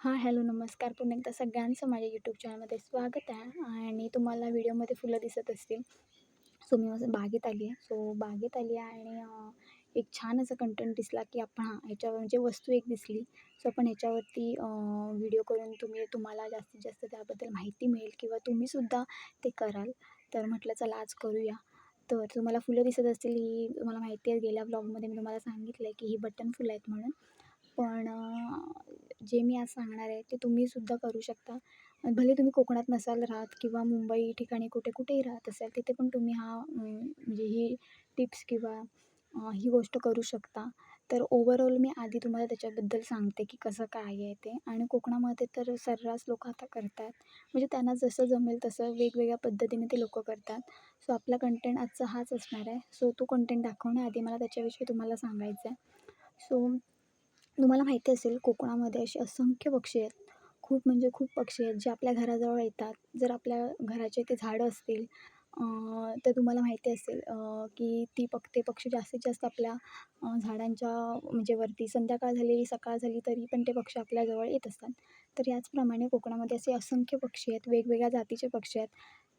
हां हॅलो नमस्कार. पुन्हा एकदा सगळ्यांचं माझ्या यूट्यूब चॅनलमध्ये स्वागत आहे आणि तुम्हाला व्हिडिओमध्ये फुलं दिसत असतील. सो मी माझं बागेत आली आहे. सो बागेत आली आहे आणि एक छान असा कंटेंट दिसला की आपण हां ह्याच्यावर म्हणजे वस्तू एक दिसली. सो आपण ह्याच्यावरती व्हिडिओ करून तुम्ही तुम्हाला जास्तीत जास्त त्याबद्दल माहिती मिळेल किंवा तुम्हीसुद्धा ते कराल. तर म्हटलं चला आज करूया. तर तुम्हाला फुलं दिसत असतील ही तुम्हाला माहिती आहे गेल्या ब्लॉगमध्ये मी तुम्हाला सांगितलं आहे की ही बटन फुलं आहेत म्हणून. पण जे मी आज सांगणार आहे ते तुम्हीसुद्धा करू शकता. भले तुम्ही कोकणात नसाल राहत किंवा मुंबई ठिकाणी कुठे कुठेही राहत असाल तिथे पण तुम्ही हा म्हणजे ही टिप्स किंवा ही गोष्ट करू शकता. तर ओवरऑल मी आधी तुम्हाला त्याच्याबद्दल सांगते की कसं काय आहे ते. आणि कोकणामध्ये तर सर्रास लोक आता करतात. म्हणजे त्यांना जसं जमेल तसं वेगवेगळ्या पद्धतीने ते लोक करतात. सो आपला कंटेंट आजचा हाच असणार आहे. सो तो कंटेंट दाखवण्याआधी मला त्याच्याविषयी तुम्हाला सांगायचं आहे सो तुम्हाला माहिती असेल कोकणामध्ये असे असंख्य पक्षी आहेत. खूप म्हणजे खूप पक्षी आहेत जे आपल्या घराजवळ येतात. जर आपल्या घराचे ते झाडं असतील तर तुम्हाला माहिती असेल की ती पक ते पक्षी जास्तीत जास्त आपल्या झाडांच्या म्हणजे वरती संध्याकाळ झाली सकाळ झाली तरी पण ते पक्षी आपल्याजवळ येत असतात. तर याचप्रमाणे कोकणामध्ये असे असंख्य पक्षी आहेत वेगवेगळ्या जातीचे पक्षी आहेत.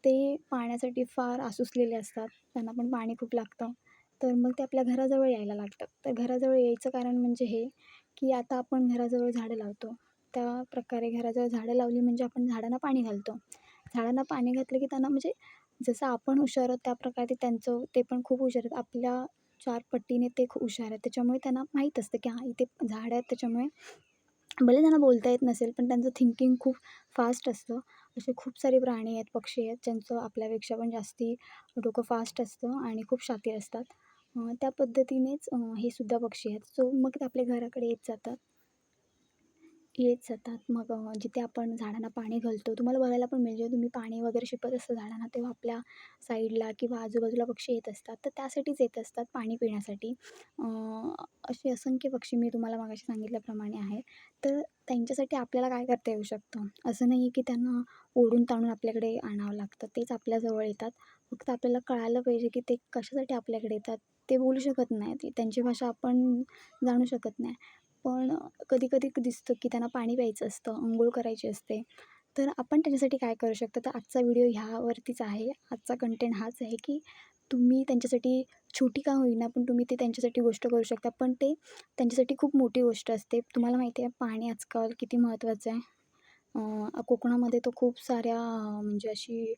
ते पाण्यासाठी फार आसुसलेले असतात. त्यांना पण पाणी खूप लागतं. तर मग ते आपल्या घराजवळ यायला लागतात तर घराजवळ यायचं कारण म्हणजे हे की आता आपण घराजवळ झाडं लावतो. त्या प्रकारे घराजवळ झाडं लावली म्हणजे आपण झाडांना पाणी घालतो. झाडांना पाणी घातलं की त्यांना म्हणजे जसं आपण हुशार आहोत त्या प्रकारे त्यांचं ते पण खूप हुशार आहेत. आपल्या चार पट्टीने ते खूप हुशार आहेत. त्याच्यामुळे त्यांना माहीत असतं की हां इथे झाडं आहेत. त्याच्यामुळे भले त्यांना बोलता येत नसेल पण त्यांचं थिंकिंग खूप फास्ट असतं. असे खूप सारे प्राणी आहेत पक्षी आहेत ज्यांचं आपल्यापेक्षा पण जास्ती डोकं फास्ट असतं आणि खूप शातीर असतात. त्या पद्धतीनेच हे सुद्धा पक्षी आहेत. सो मग ते आपल्या घराकडे येत जातात. येत जातात. मग जिथे आपण झाडांना पाणी घालतो तुम्हाला बघायला पण मिळेल. जेव्हा तुम्ही पाणी वगैरे शिपत असतं झाडांना तेव्हा आपल्या साईडला किंवा आजूबाजूला पक्षी येत असतात. तर त्यासाठीच येत असतात पाणी पिण्यासाठी. असे असंख्य पक्षी मी तुम्हाला मागाशी सांगितल्याप्रमाणे आहे. तर त्यांच्यासाठी आपल्याला काय करता येऊ शकतं? असं नाही की त्यांना ओढून ताणून आपल्याकडे आणावं लागतं. तेच आपल्याजवळ येतात. फक्त आपल्याला कळायला पाहिजे की ते कशासाठी आपल्याकडे येतात. ते बोलू शकत नाही त्यांची भाषा आपण जाणू शकत नाही. पण कधी कधी दिसतं की त्यांना पाणी प्यायचं असतं अंघोळ करायची असते. तर आपण त्याच्यासाठी काय करू शकतो? तर आजचा व्हिडिओ ह्यावरतीच आहे. आजचा कंटेंट हाच आहे की तुम्ही त्यांच्यासाठी छोटी का होईना पण तुम्ही ते त्यांच्यासाठी गोष्ट करू शकता. पण ते त्यांच्यासाठी खूप मोठी गोष्ट असते. तुम्हाला माहिती आहे पाणी आजकाल किती महत्त्वाचं आहे. कोकणामध्ये तर खूप साऱ्या म्हणजे अशी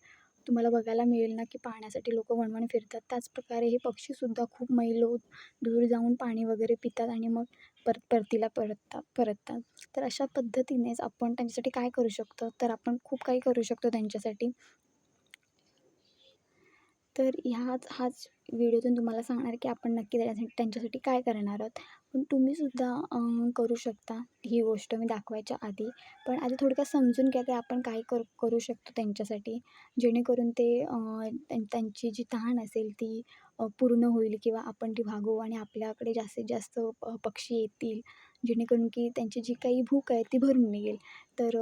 तुम्हाला बघायला मिळेल ना की पाण्यासाठी लोक वणवण फिरतात. त्याचप्रकारे हे पक्षीसुद्धा खूप मैल दूर जाऊन पाणी वगैरे पितात आणि मग परत परतीला परततात परततात. तर अशा पद्धतीनेच आपण त्यांच्यासाठी काय करू शकतो? तर आपण खूप काही करू शकतो त्यांच्यासाठी. तर ह्याच हाच व्हिडिओतून तुम्हाला सांगणार की आपण नक्की त्याच्यासाठी त्यांच्यासाठी काय करणार आहोत. पण तुम्हीसुद्धा करू शकता ही गोष्ट मी दाखवायच्या आधी. पण आधी थोडक्यात समजून घ्या की आपण काय कर करू शकतो त्यांच्यासाठी. जेणेकरून ते त्यांची जी तहान असेल ती पूर्ण होईल किंवा आपण ती भागवू आणि आपल्याकडे जास्तीत जास्त पक्षी येतील. जेणेकरून की त्यांची जी काही भूक आहे ती भरून निघेल. तर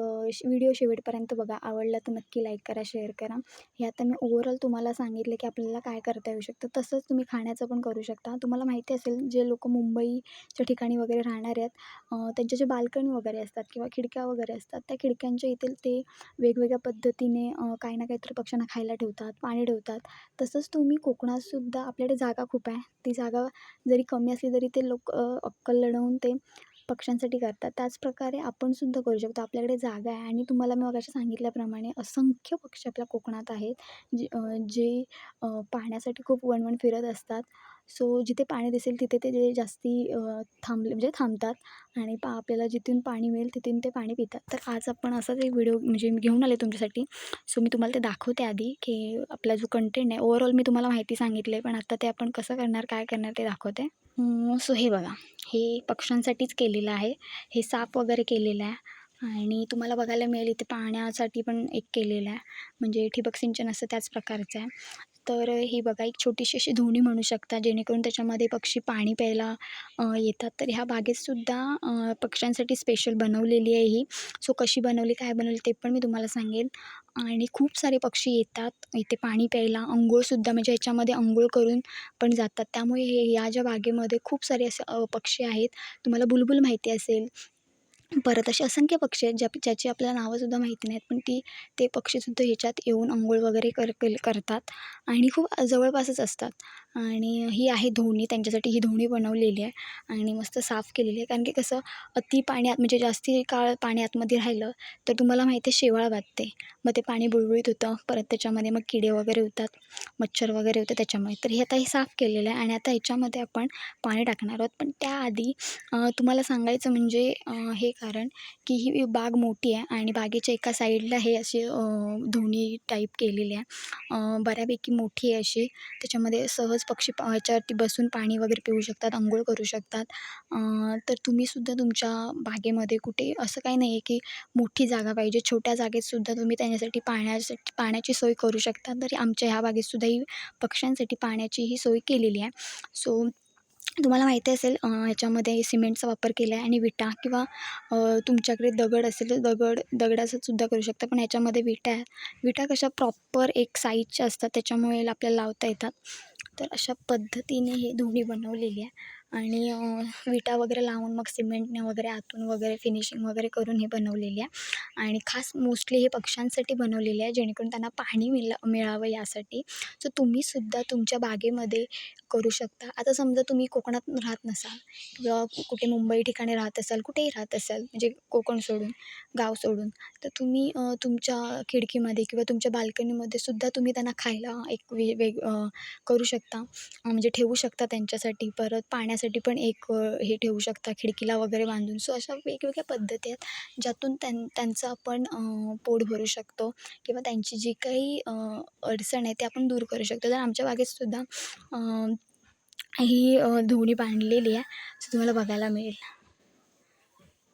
व्हिडिओ शेवटपर्यंत बघा. आवडला तर नक्की लाईक करा शेअर करा. हे आता मी ओव्हरऑल तुम्हाला सांगितलं की आपल्याला काय करता येऊ शकतं. तसंच तुम्ही खाण्याचं पण करू शकता. तुम्हाला माहिती असेल जे लोक मुंबईच्या ठिकाणी वगैरे राहणारे आहेत त्यांच्या जे बाल्कनी वगैरे असतात किंवा खिडक्या वगैरे असतात त्या खिडक्यांच्या इथे ते वेगवेगळ्या पद्धतीने काही ना काहीतरी पक्ष्यांना खायला ठेवतात पाणी ठेवतात. तसंच तुम्ही कोकणातसुद्धा आपल्याकडे जागा खूप आहे. ती जागा जरी कमी असली तरी ते लोक अक्कल लढवून ते पक्ष्यांसाठी करतात. त्याचप्रकारे आपण सुद्धा करू शकतो. आपल्याकडे जागा आहे आणि तुम्हाला मी मगाशी सांगितल्याप्रमाणे असंख्य पक्षी आपल्या कोकणात आहेत. जे जे पाहण्यासाठी खूप वणवण फिरत असतात. सो जिथे पाणी दिसेल तिथे ते जास्ती थांबले म्हणजे थांबतात आणि पा आपल्याला जिथून पाणी मिळेल तिथून ते पाणी पितात. तर आज आपण असाच एक व्हिडिओ म्हणजे मी घेऊन आले तुमच्यासाठी. सो मी तुम्हाला ते दाखवते आधी की आपला जो कंटेंट आहे. ओवरऑल मी तुम्हाला माहिती सांगितली आहे. पण आता ते आपण कसं करणार काय करणार ते दाखवते. सो हे बघा. हे पक्ष्यांसाठीच केलेलं आहे. हे साप वगैरे केलेलं आहे. आणि तुम्हाला बघायला मिळेल इथे पाण्यासाठी पण एक केलेलं आहे. म्हणजे ठिबक सिंचन असं त्याच प्रकारचं आहे. तर ही बघा एक छोटीशी अशी धोणी म्हणू शकता जेणेकरून त्याच्यामध्ये पक्षी पाणी प्यायला येतात. तर ह्या बागेतसुद्धा पक्ष्यांसाठी स्पेशल बनवलेली आहे ही. सो कशी बनवली काय बनवली ते पण मी तुम्हाला सांगेन. आणि खूप सारे पक्षी येतात इथे पाणी प्यायला. अंघोळसुद्धा म्हणजे ह्याच्यामध्ये अंघोळ करून पण जातात. त्यामुळे हे या ज्या बागेमध्ये खूप सारे असे पक्षी आहेत तुम्हाला बुलबुल माहिती असेल परत असे असंख्य पक्षी आहेत ज्या ज्याची आपल्याला नावंसुद्धा माहिती नाहीत पण ती ते पक्षीसुद्धा ह्याच्यात येऊन अंघोळ वगैरे कर करतात आणि खूप जवळपासच असतात. आणि ही आहे धोणी त्यांच्यासाठी ही धोणी बनवलेली आहे आणि मस्त साफ केलेली आहे. कारण की कसं अति पाण्यात म्हणजे जास्ती काळ पाणी आतमध्ये राहिलं तर तुम्हाला माहिती आहे शेवाळ बाधते मग ते पाणी बुळबुळीत होतं परत त्याच्यामध्ये मग किडे वगैरे होतात मच्छर वगैरे होतं त्याच्यामुळे. तर हे आता हे साफ केलेलं आहे आणि आता ह्याच्यामध्ये आपण पाणी टाकणार आहोत. पण त्याआधी तुम्हाला सांगायचं म्हणजे हे कारण की ही बाग मोठी आहे आणि बागेच्या एका साईडला हे असे धोणी टाईप केलेली आहे. बऱ्यापैकी मोठी आहे अशी. त्याच्यामध्ये सहज पक्षी याच्यावरती ह्याच्यावरती बसून पाणी वगैरे पिऊ शकतात अंघोळ करू शकतात. तर तुम्हीसुद्धा तुमच्या बागेमध्ये कुठे असं काही नाही आहे की मोठी जागा पाहिजे छोट्या जागेतसुद्धा तुम्ही त्यांच्यासाठी पाण्यासाठी पाण्याची सोय करू शकता. तरी आमच्या ह्या बागेतसुद्धा ही पक्ष्यांसाठी पाण्याची ही सोय केलेली आहे. सो तुम्हाला माहिती असेल ह्याच्यामध्ये सिमेंटचा वापर केला आहे आणि विटा किंवा तुमच्याकडे दगड असेल तर दगड दगडाचं सुद्धा करू शकता. पण ह्याच्यामध्ये विटा आहे विटा कशा प्रॉपर एक साईजच्या असतात त्याच्यामुळे आपल्याला लावता येतात. तर अशा पद्धतीने हे दोन्ही बनवलेली आहे. आणि विटा वगैरे लावून मग सिमेंटने वगैरे आतून वगैरे फिनिशिंग वगैरे करून हे बनवलेली आहे आणि खास मोस्टली हे पक्ष्यांसाठी बनवलेले आहे जेणेकरून त्यांना पाणी मिला मिळावं यासाठी. सो तुम्हीसुद्धा तुमच्या बागेमध्ये करू शकता. आता समजा तुम्ही कोकणात राहत नसाल किंवा कुठे मुंबई ठिकाणी राहत असाल कुठेही राहत असाल म्हणजे कोकण सोडून गाव सोडून तर तुम्ही तुमच्या खिडकीमध्ये किंवा तुमच्या बाल्कनीमध्ये सुद्धा तुम्ही त्यांना खायला एक वे वेग करू शकता. म्हणजे ठेवू शकता त्यांच्यासाठी. परत पाण्यासाठी पण एक हे ठेवू शकता खिडकीला वगैरे बांधून. सो अशा वेगवेगळ्या पद्धती आहेत ज्यातून त्यां त्यांचं आपण पोट भरू शकतो किंवा त्यांची जी काही अडचण आहे ते आपण दूर करू शकतो. तर आमच्या बागेतसुद्धा ही धोणी बांधलेली आहे. सो तुम्हाला बघायला मिळेल.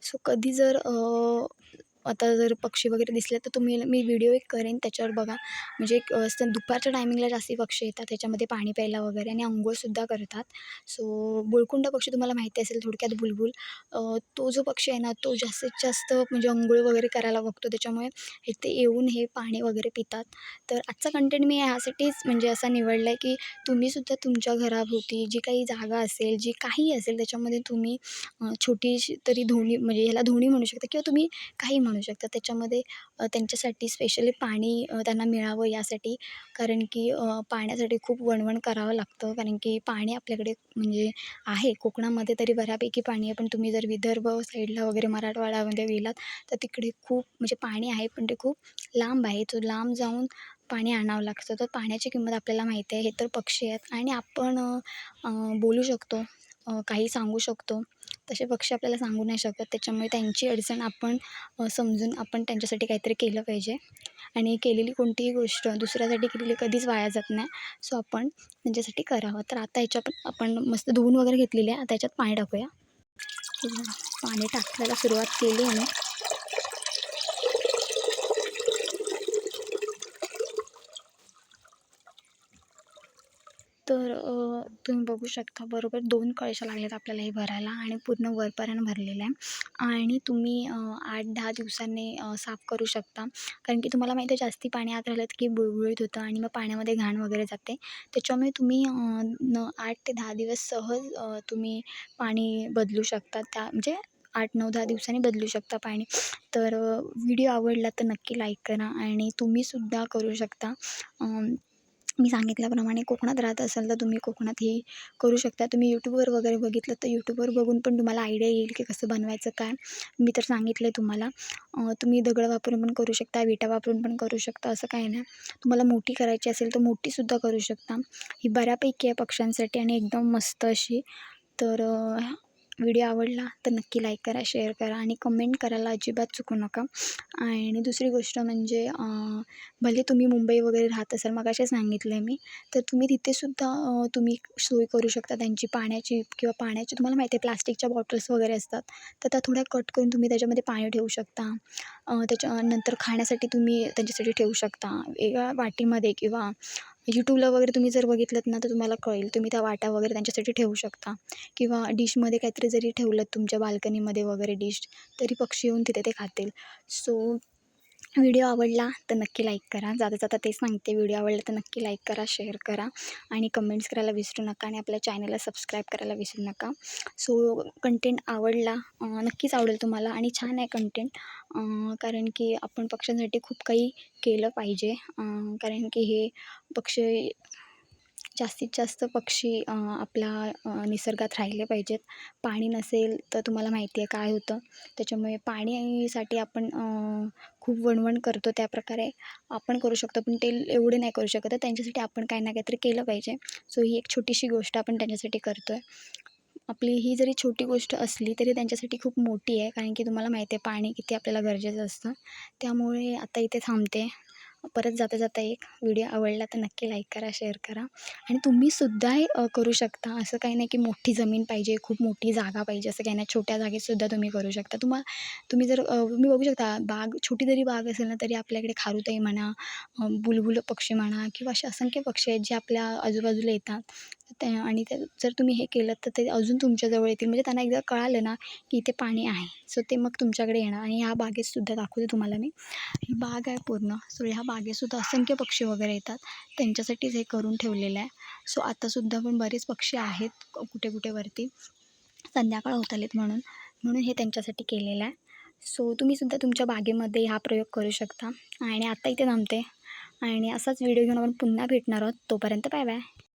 सो कधी जर आता जर पक्षी वगैरे दिसले तर तुम्ही मी व्हिडिओ एक करेन त्याच्यावर बघा. म्हणजे एक असतं दुपारच्या टायमिंगला जास्ती पक्षी येतात त्याच्यामध्ये पाणी प्यायला वगैरे आणि अंघोळसुद्धा करतात. सो बुळकुंड पक्षी तुम्हाला माहिती असेल थोडक्यात बुलबुल. तो जो पक्षी आहे ना तो जास्तीत जास्त म्हणजे अंघोळ वगैरे करायला बघतो. त्याच्यामुळे इथे येऊन हे पाणी वगैरे पितात. तर आजचा कंटेंट मी ह्यासाठीच म्हणजे असा निवडला आहे की तुम्हीसुद्धा तुमच्या घराभोवती जी काही जागा असेल जी काही असेल त्याच्यामध्ये तुम्ही छोटीशी तरी धोणी म्हणजे ह्याला धोणी म्हणू शकता किंवा तुम्ही काही म्हणू शकता. त्याच्यामध्ये त्यांच्यासाठी स्पेशली पाणी त्यांना मिळावं यासाठी. कारण की पाण्यासाठी खूप वणवण करावं लागतं. कारण की पाणी आपल्याकडे म्हणजे आहे. कोकणामध्ये तरी बऱ्यापैकी पाणी आहे. पण तुम्ही जर विदर्भ साईडला वगैरे मराठवाड्यामध्ये गेलात तर तिकडे खूप म्हणजे पाणी आहे. पण ते खूप लांब आहे. तो लांब जाऊन पाणी आणावं लागतं. तर पाण्याची किंमत आपल्याला माहिती आहे. हे तर पक्षी आहेत. आणि आपण बोलू शकतो. काही सांगू शकतो. तसे पक्षी आपल्याला सांगू नाही शकत. त्याच्यामुळे त्यांची अडचण आपण समजून आपण त्यांच्यासाठी काहीतरी केलं पाहिजे. आणि केलेली कोणतीही गोष्ट दुसऱ्यासाठी केलेली कधीच वाया जात नाही. सो आपण त्यांच्यासाठी करावं. तर आता ह्याच्यात आपण मस्त धुवून वगैरे घेतलेली आहे. आता ह्याच्यात पाणी टाकूया. पाणी टाकायला सुरुवात केली आहे तर तुम्ही बघू शकता बरोबर दोन कळशा लागल्यात आपल्याला हे भरायला आणि पूर्ण वरपर्यंत भरलेलं आहे. आणि तुम्ही आठ दहा दिवसांनी साफ करू शकता. कारण की तुम्हाला माहिती आहे जास्ती पाणी आत राहिलं की बुळबुळीत होतं आणि मग पाण्यामध्ये घाण वगैरे जाते. त्याच्यामुळे तुम्ही न आठ ते दहा दिवस सहज तुम्ही पाणी बदलू शकता. त्या म्हणजे आठ नऊ दहा दिवसांनी बदलू शकता पाणी. तर व्हिडिओ आवडला तर नक्की लाईक करा आणि तुम्हीसुद्धा करू शकता. मी सांगितल्याप्रमाणे कोकणात राहत असाल तर तुम्ही कोकणात ही करू शकता. तुम्ही यूट्यूबवर वगैरे बघितलं तर यूट्यूबवर बघून पण तुम्हाला आयडिया येईल की कसं बनवायचं काय. मी तर सांगितलं आहे तुम्हाला तुम्ही दगड वापरून पण करू शकता विटा वापरून पण करू शकता असं काही नाही. तुम्हाला मोठी करायची असेल तर मोठीसुद्धा करू शकता. ही बऱ्यापैकी आहे पक्ष्यांसाठी आणि एकदम मस्त अशी. तर व्हिडिओ आवडला तर नक्की लाईक करा शेअर करा आणि कमेंट करायला अजिबात चुकू नका. आणि दुसरी गोष्ट म्हणजे भले तुम्ही मुंबई वगैरे राहत असाल मग असे सांगितलं आहे मी तर तुम्ही तिथेसुद्धा तुम्ही सोय करू शकता त्यांची पाण्याची किंवा पाण्याची तुम्हाला माहिती आहे प्लास्टिकच्या बॉटल्स वगैरे असतात तर त्या थोड्या कट करून तुम्ही त्याच्यामध्ये पाणी ठेवू शकता. त्याच्यानंतर खाण्यासाठी तुम्ही त्यांच्यासाठी ठेवू शकता वेगळ्या वाटीमध्ये किंवा यूट्यूबला वगैरे तुम्ही जर बघितलं ना तर तुम्हाला कळेल. तुम्ही त्या वाट्या वगैरे त्यांच्यासाठी ठेवू शकता. किंवा डिशमध्ये काहीतरी जरी ठेवलं तुमच्या बाल्कनीमध्ये वगैरे डिश तरी पक्षी येऊन तिथे ते खातील. सो व्हिडिओ आवडला तर नक्की लाईक करा. जाता जाता तेच सांगते व्हिडिओ आवडला तर नक्की लाईक करा शेअर करा आणि कमेंट्स करायला विसरू नका आणि आपल्या चॅनलला सबस्क्राईब करायला विसरू नका. सो कंटेंट आवडला नक्कीच आवडेल तुम्हाला आणि छान आहे कंटेंट कारण की आपण पक्ष्यांसाठी खूप काही केलं पाहिजे कारण की हे पक्षी जास्तीत जास्त पक्षी आपल्या निसर्गात राहिले पाहिजेत. पाणी नसेल तर तुम्हाला माहिती आहे काय होतं. त्याच्यामुळे पाणीसाठी आपण खूप वणवण करतो त्याप्रकारे आपण करू शकतो. पण ते एवढे नाही करू शकत. तर त्यांच्यासाठी आपण काही ना काहीतरी केलं पाहिजे. सो ही एक छोटीशी गोष्ट आपण त्यांच्यासाठी करतो आहे आपली ही जरी छोटी गोष्ट असली तरी त्यांच्यासाठी खूप मोठी आहे. कारण की तुम्हाला माहिती आहे पाणी किती आपल्याला गरजेचं असतं. त्यामुळे आता इथे थांबते. परत जाता जाता एक व्हिडिओ आवडला तर नक्की लाईक करा शेअर करा. आणि तुम्हीसुद्धा हे करू शकता. असं काही नाही की मोठी जमीन पाहिजे खूप मोठी जागा पाहिजे असं काही नाही. छोट्या जागेतसुद्धा तुम्ही करू शकता. तुम्हा तुम्ही जर तुम्ही बघू शकता बाग छोटी जरी बाग असेल ना तरी आपल्याकडे खारुताई म्हणा बुलबुल पक्षी म्हणा किंवा असे असंख्य पक्षी आहेत जे आपल्या आजूबाजूला येतात. त्या आणि त्या जर तुम्ही हे केलं तर ते अजून तुमच्याजवळ येतील. म्हणजे त्यांना एकदा कळालं ना की इथे पाणी आहे. सो ते मग तुमच्याकडे येणार आणि ह्या बागेतसुद्धा दाखवते तुम्हाला मी. ही बाग आहे पूर्ण. सो ह्या बागेतसुद्धा असंख्य पक्षी वगैरे येतात. त्यांच्यासाठीच हे करून ठेवलेलं आहे. सो आत्तासुद्धा पण बरेच पक्षी आहेत कुठे कुठे वरती. संध्याकाळ होत आलेत म्हणून. म्हणून हे त्यांच्यासाठी केलेलं आहे. सो तुम्हीसुद्धा तुमच्या बागेमध्ये हा प्रयोग करू शकता. आणि आत्ता इथे थांबते. आणि असाच व्हिडिओ घेऊन आपण पुन्हा भेटणार आहोत. तोपर्यंत बाय बाय